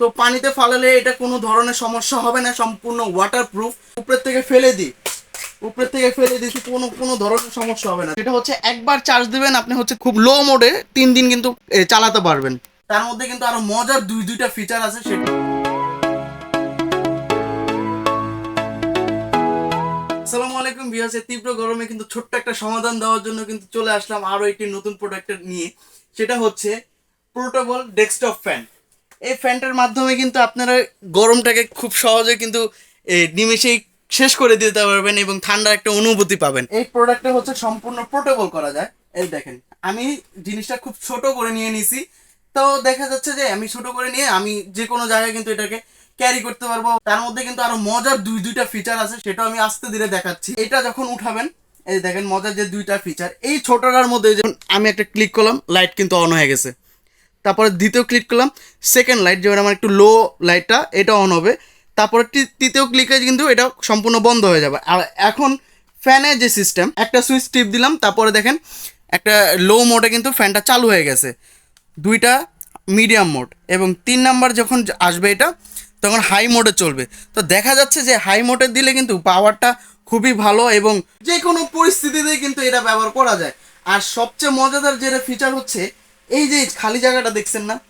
তো পানিতে ফালালে এটা কোনো ধরনের সমস্যা হবে না, সম্পূর্ণ ওয়াটার প্রুফ উপরের থেকে ফেলে দিই। উপরের থেকে ফেলে দিই কোনো কোনো ধরনের সমস্যা হবে না। এটা হচ্ছে একবার চার্জ দিবেন, আপনি হচ্ছে খুব লো মোডে তিন দিন কিন্তু চালাতে পারবেন। তার মধ্যে কিন্তু আরও মজার দুই, দুইটা ফিচার আছে, সেটা আসসালামু আলাইকুম বিহাসের তীব্র গরমে কিন্তু ছোট্ট একটা সমাধান দেওয়ার জন্য কিন্তু চলে আসলাম আরও একটি নতুন প্রোডাক্টের নিয়ে। সেটা হচ্ছে পোর্টেবল ডেস্কটপ ফ্যান এই ফ্যানটার মাধ্যমে কিন্তু আপনারা গরমটাকে খুব সহজে কিন্তু নিমেষেই শেষ করে দিতে পারবেন এবং ঠান্ডার একটা অনুভূতি পাবেন। এই প্রোডাক্টটা হচ্ছে সম্পূর্ণ পোর্টেবল করা যায়। এই দেখেন, আমি জিনিসটা খুব ছোট করে নিয়ে নিছি। তো দেখা যাচ্ছে যে আমি ছোট করে নিয়ে আমি যে কোনো জায়গায় কিন্তু এটাকে ক্যারি করতে পারব। তার মধ্যে কিন্তু আরও মজার দুই, দুইটা ফিচার আছে সেটা আমি আস্তে ধীরে দেখাচ্ছি। এটা যখন উঠাবেন, এই দেখেন মজার যে দুইটা ফিচার এই ছোটটার মধ্যে আমি একটা ক্লিক করলাম লাইট কিন্তু অন হয়ে গেছে। তারপরে দ্বিতীয় ক্লিক করলাম সেকেন্ড লাইট যেমন আমার একটু লো লাইটটা এটা অন হবে। তারপরে তৃতীয় ক্লিকে কিন্তু এটা সম্পূর্ণ বন্ধ হয়ে যাবে। আর এখন ফ্যানের যে সিস্টেম একটা সুইচ টিপ দিলাম, তারপরে দেখেন, একটা লো মোডে কিন্তু ফ্যানটা চালু হয়ে গেছে। দুইটা মিডিয়াম মোড এবং তিন নাম্বার যখন আসবে এটা, তখন হাই মোডে চলবে। তো দেখা যাচ্ছে যে হাই মোডে দিলে কিন্তু পাওয়ারটা খুবই ভালো এবং যে কোনো পরিস্থিতিতেই কিন্তু এটা ব্যবহার করা যায়। আর সবচেয়ে মজাদার যেটা ফিচার হচ্ছে এই যে খালি জায়গাটা দেখছেন না?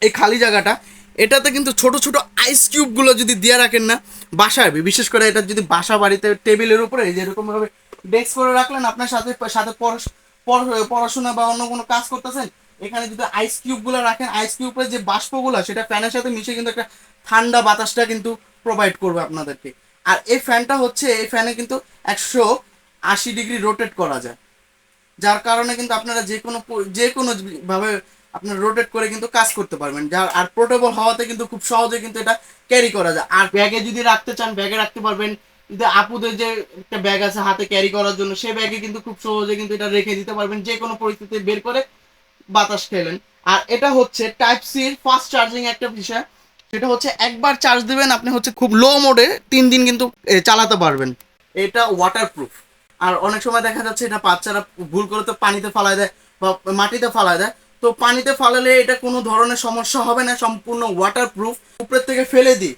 এই খালি জায়গাটা, এটাতে কিন্তু ছোট ছোট আইস কিউবগুলো যদি দিয়ে রাখেন না, বাসায়, বিশেষ করে এটা যদি বাসা বাড়িতে টেবিলের উপরে, এই যে এরকমভাবে ডেস্ক করে রাখলেন, আপনার সাথে সাথে পড়াশ- পড়াশোনা বা অন্য কোনো কাজ করতেছেন, এখানে যদি আইস কিউবগুলো রাখেন আইস কিউবের যে বাষ্পগুলো, সেটা ফ্যানের সাথে মিশে কিন্তু একটা ঠান্ডা বাতাসটা কিন্তু প্রোভাইড করবে আপনাদেরকে। আর এই ফ্যানটা হচ্ছে, এই ফ্যানে কিন্তু একশো আশি ডিগ্রি রোটেট করা যায়। যার কারণে কিন্তু আপনারা যে কোনো যে কোনো ভাবে আপনার রোটেট করে কিন্তু কাজ করতে পারবেন। যার, আর পোর্টেবল হওয়াতে কিন্তু খুব সহজে কিন্তু এটা ক্যারি করা যায়। আর ব্যাগে যদি রাখতে চান ব্যাগে রাখতে পারবেন। কিন্তু আপুদের যে একটা ব্যাগ আছে হাতে ক্যারি করার জন্য সেই ব্যাগে কিন্তু খুব সহজে কিন্তু এটা রেখে দিতে পারবেন। যে কোনো পরিস্থিতি বের করে বাতাস খেলেন। আর এটা হচ্ছে টাইপ সি ফাস্ট চার্জিং একটা বিষয়। সেটা হচ্ছে একবার চার্জ দিবেন, আপনি হচ্ছে খুব লো মোডে তিন দিন কিন্তু চালাতে পারবেন। এটা ওয়াটারপ্রুফ আর অনেক সময় দেখা যাচ্ছে এটা বাচ্চারা ভুল করে তো পানিতে ফালায় দেয় বা মাটিতে ফালায় দেয়। তো পানিতে ফালালে এটা কোনো ধরনের সমস্যা হবে না, সম্পূর্ণ ওয়াটারপ্রুফ উপরের থেকে ফেলে দিই।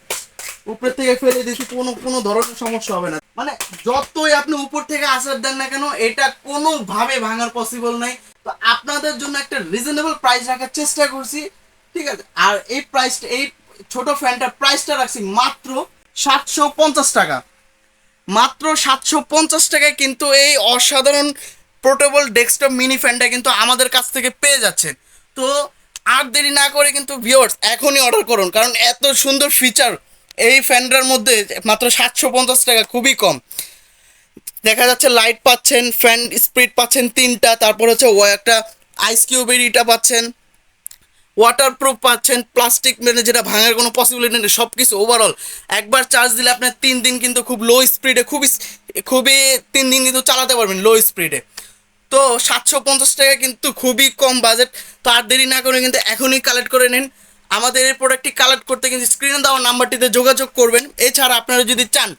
উপরের থেকে ফেলে দিচ্ছি কোনো কোনো ধরনের সমস্যা হবে না। মানে যতই আপনি উপর থেকে আসার দেন না কেন, এটা কোনোভাবে ভাঙার পসিবল নাই তো আপনাদের জন্য একটা রিজনেবল প্রাইস রাখার চেষ্টা করছি, ঠিক আছে? আর এই প্রাইসটা এই ছোট ফ্যানটার প্রাইসটা রাখছি মাত্র সাতশো পঞ্চাশ টাকা। মাত্র সাতশো পঞ্চাশ টাকায় কিন্তু এই অসাধারণ পোর্টেবল ডেস্কটপ মিনি ফ্যানটা কিন্তু আমাদের কাছ থেকে পেয়ে যাচ্ছেন। তো আর দেরি না করে কিন্তু ভিওর্স এখনই অর্ডার করুন, কারণ এত সুন্দর ফিচার এই ফ্যানটার মধ্যে মাত্র সাতশো পঞ্চাশ টাকা, খুবই কম। দেখা যাচ্ছে লাইট পাচ্ছেন ফ্যান স্পিড পাচ্ছেন তিনটা, তারপর হচ্ছে ও একটা আইস কিউবের ইটা পাচ্ছেন। ওয়াটারপ্রুফ পাচ্ছেন প্লাস্টিক মেনে যেটা ভাঙার কোনো পসিবিলিটি নেই সব কিছু ওভারঅল একবার চার্জ দিলে আপনার তিন দিন কিন্তু খুব লো স্পিডে খুবই খুবই তিন দিন কিন্তু চালাতে পারবেন লো স্পিডে তো সাতশো পঞ্চাশ টাকা কিন্তু খুবই কম বাজেট তো আর দেরি না করে কিন্তু এখনই কালেক্ট করে নিন। আমাদের এই প্রোডাক্টটি কালেক্ট করতে কিন্তু স্ক্রিনে দেওয়া নাম্বারটিতে যোগাযোগ করবেন। এছাড়া আপনারা যদি চান,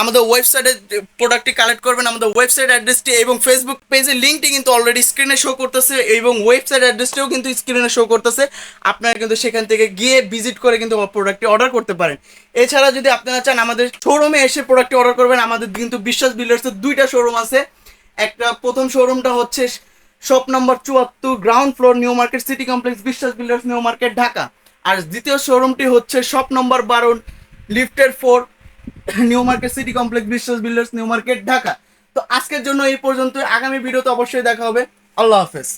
আমাদের ওয়েবসাইটে প্রোডাক্টটি কালেক্ট করবেন, আমাদের ওয়েবসাইট অ্যাড্রেসটি এবং ফেসবুক পেজের লিঙ্কটি কিন্তু অলরেডি স্ক্রিনে শো করতেছে এবং ওয়েবসাইট অ্যাড্রেসটিও কিন্তু স্ক্রিনে শো করতেছে। আপনারা কিন্তু সেখান থেকে গিয়ে ভিজিট করে কিন্তু প্রোডাক্টটি অর্ডার করতে পারেন। এছাড়া যদি আপনারা চান, আমাদের শোরুমে এসে প্রোডাক্টটি অর্ডার করবেন, আমাদের কিন্তু বিশ্বাস বিল্ডার্সের দুইটা শোরুম আছে। একটা প্রথম শোরুমটা হচ্ছে শপ নম্বর চুয়াত্তর ground floor new market city complex Biswas builders new market Dhaka. আর দ্বিতীয় শোরুমটি হচ্ছে শপ নম্বর বারো লিফটের four new market city complex Biswas builders new market Dhaka. তো আজকের জন্য এই পর্যন্ত আগামী ভিডিওতে অবশ্যই দেখা হবে। আল্লাহ হাফেজ।